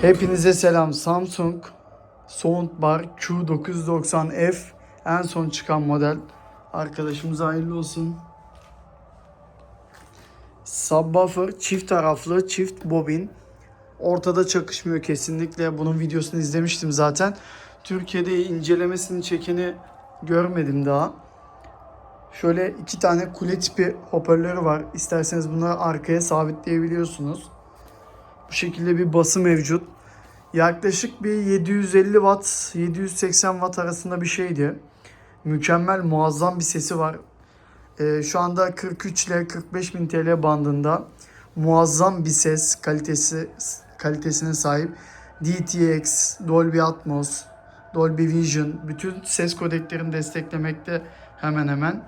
Hepinize selam. Samsung Soundbar Q990F en son çıkan model. Arkadaşımıza hayırlı olsun. Subwoofer çift taraflı, çift bobin. Ortada çakışmıyor kesinlikle. Bunun videosunu izlemiştim zaten. Türkiye'de incelemesini çekeni görmedim daha. Şöyle iki tane kule tipi hoparlörü var. İsterseniz bunları arkaya sabitleyebiliyorsunuz. Bu şekilde bir bası mevcut. Yaklaşık bir 750 watt, 780 watt arasında bir şeydi. Mükemmel, muazzam bir sesi var. Ee, şu anda 43 ile 45 bin TL bandında muazzam bir ses kalitesi kalitesine sahip. DTX, Dolby Atmos, Dolby Vision bütün ses kodeklerini desteklemekte hemen hemen.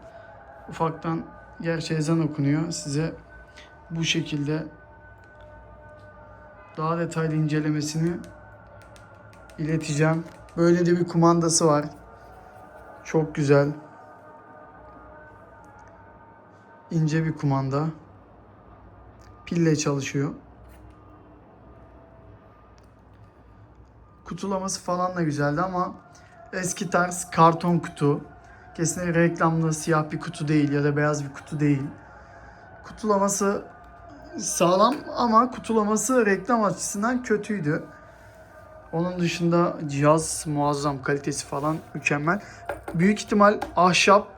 Ufaktan gerçi ezan okunuyor. Size bu şekilde daha detaylı incelemesini ileteceğim. Böyle de bir kumandası var. Çok güzel. İnce bir kumanda. Pille çalışıyor. Kutulaması falan da güzeldi ama eski tarz karton kutu. Kesinlikle reklamlı siyah bir kutu değil ya da beyaz bir kutu değil. Kutulaması sağlam ama kutulaması reklam açısından kötüydü. Onun dışında cihaz muazzam kalitesi falan mükemmel. Büyük ihtimal ahşap,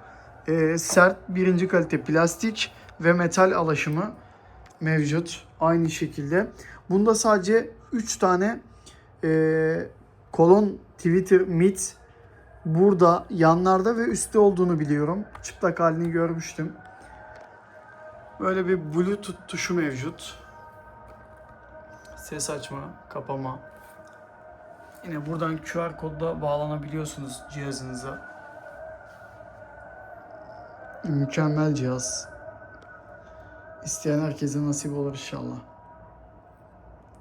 e, sert birinci kalite plastik ve metal alaşımı mevcut. Aynı şekilde. Bunda sadece 3 tane e, kolon Twitter mit burada yanlarda ve üstte olduğunu biliyorum. Çıplak halini görmüştüm. Böyle bir Bluetooth tuşu mevcut. Ses açma, kapama. Yine buradan QR kodla bağlanabiliyorsunuz cihazınıza. Mükemmel cihaz. İsteyen herkese nasip olur inşallah.